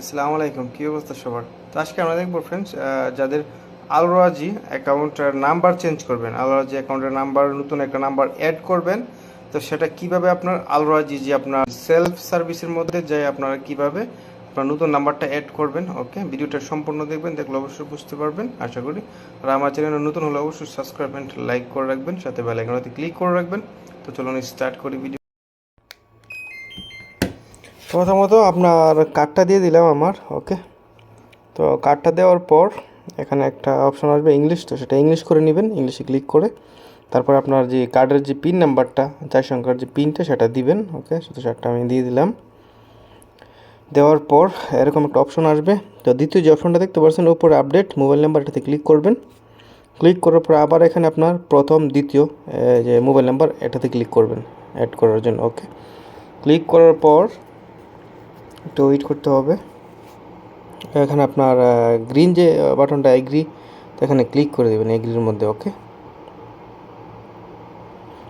আসসালামু আলাইকুম, কী অবস্থা সবার? তো আজকে আমরা দেখব ফ্রেন্ডস যাদের আলরাজি অ্যাকাউন্টের নাম্বার চেঞ্জ করবেন, আলরাজি অ্যাকাউন্টের নাম্বার, নতুন একটা নাম্বার অ্যাড করবেন, তো সেটা কীভাবে আপনার আলরাজি যে আপনার সেলফ সার্ভিসের মধ্যে যাই আপনারা কীভাবে আপনার নতুন নাম্বারটা অ্যাড করবেন ওকে ভিডিওটা সম্পূর্ণ দেখবেন, দেখলে অবশ্যই বুঝতে পারবেন। আশা করি আর আমার চ্যানেলে নতুন হলে অবশ্যই সাবস্ক্রাইব লাইক করে রাখবেন, সাথে বেল আইকনতে ক্লিক করে রাখবেন। তো চলুন স্টার্ট করি ভিডিও প্রথমত আপনার কার্ডটা দিয়ে দিলাম আমার ওকে তো কার্ডটা দেওয়ার পর এখানে একটা অপশন আসবে ইংলিশ তো সেটা ইংলিশ করে নেবেন ইংলিশে ক্লিক করে তারপর আপনার যে কার্ডের যে পিন নাম্বারটা চার সংখ্যার যে পিনটা সেটা দিবেন ওকে শুধু সেটা আমি দিয়ে দিলাম। দেওয়ার পর এরকম একটা অপশন আসবে। তো দ্বিতীয় যে অপশনটা দেখতে পাচ্ছেন ওপরে আপডেট মোবাইল নাম্বার এটাতে ক্লিক করবেন। ক্লিক করার পর আবার এখানে আপনার প্রথম, দ্বিতীয় যে মোবাইল নাম্বার এটাতে ক্লিক করবেন অ্যাড করার জন্য ওকে ক্লিক করার পর একটু ওয়েট করতে হবে। এখানে আপনার গ্রিন যে বাটনটা এগ্রি তো এখানে ক্লিক করে দেবেন এগ্রির মধ্যে ওকে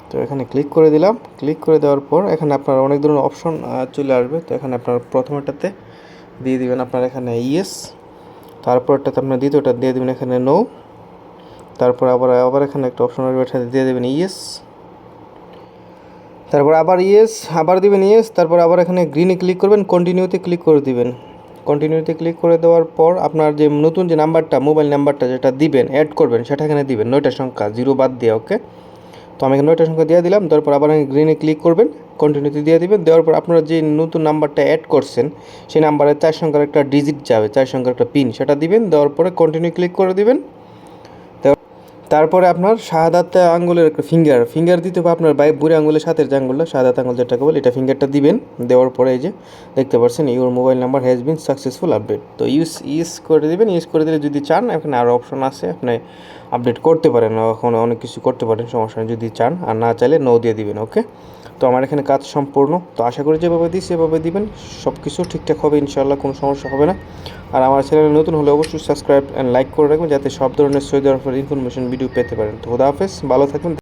তো এখানে ক্লিক করে দিলাম। ক্লিক করে দেওয়ার পর এখানে আপনার অনেক ধরনের অপশন চলে আসবে। তো এখানে আপনার প্রথমটাতে দিয়ে দিবেন আপনার এখানে ইয়েস তারপরটাতে আপনার দ্বিতীয়টা দিয়ে দেবেন এখানে নো তারপর আবার আবার এখানে একটা অপশন আসবে এটাতে দিয়ে দেবেন ইয়েস তারপর আবার ইয়েস আবার দিবেন ইয়েস তারপর আবার এখানে গ্রিনে ক্লিক করবেন কন্টিনিউতে ক্লিক করে দিবেন। কন্টিনিউতে ক্লিক করে দেওয়ার পর আপনার যে নতুন যে নাম্বারটা মোবাইল নাম্বারটা যেটা দিবেন অ্যাড করবেন, সেটা এখানে দিবেন, নয়টা সংখ্যা জিরো বাদ দিয়ে ওকে তো আমি নয়টা সংখ্যা দিয়ে দিলাম, তারপর আবার গ্রিনে ক্লিক করবেন কন্টিনিউতে দিয়ে দিবেন, দেওয়ার পর আপনারা যে নতুন নাম্বারটা অ্যাড করছেন, সেই নাম্বারে চার সংখ্যার একটা ডিজিট যাবে, চার সংখ্যার একটা পিন সেটা দিবেন, দেওয়ার পরে কন্টিনিউ ক্লিক করে দিবেন। তারপরে আপনার শাহাদাত আঙ্গুলের একটা ফিঙ্গার ফিঙ্গার দিতে হবে আপনার বাই বুড়ি আঙ্গুলের সাথে যে আঙ্গুলটা, শাহাদাত আঙ্গুল যেটাকে বলে, এটা ফিঙ্গারটা দিবেন, দেওয়ার পরে এই যে দেখতে পাচ্ছেন your mobile number has been successful update তো ইউজ ইউজ করে দেবেন ইউজ করে দিলে যদি চান, এখানে আরও অপশন আছে, আপনি আপডেট করতে পারেন এখন অনেক কিছু করতে পারেন, সমস্যা যদি চান আর না চাইলে নো দিয়ে দিবেন ওকে তো আমার এখানে কাজ সম্পূর্ণ। তো আশা করি যেভাবে দিই, সেভাবে দিবেন। সব কিছু ঠিকঠাক হবে ইনশাল্লাহ কোনো সমস্যা হবে না। আর আমার চ্যানেলে নতুন হলে অবশ্যই সাবস্ক্রাইব অ্যান্ড লাইক করে রাখবেন, যাতে সব ধরনের সৈয়দ ইনফরমেশন ভিডিও পেতে পারেন। তো খুদা হাফেজ, ভালো থাকবেন।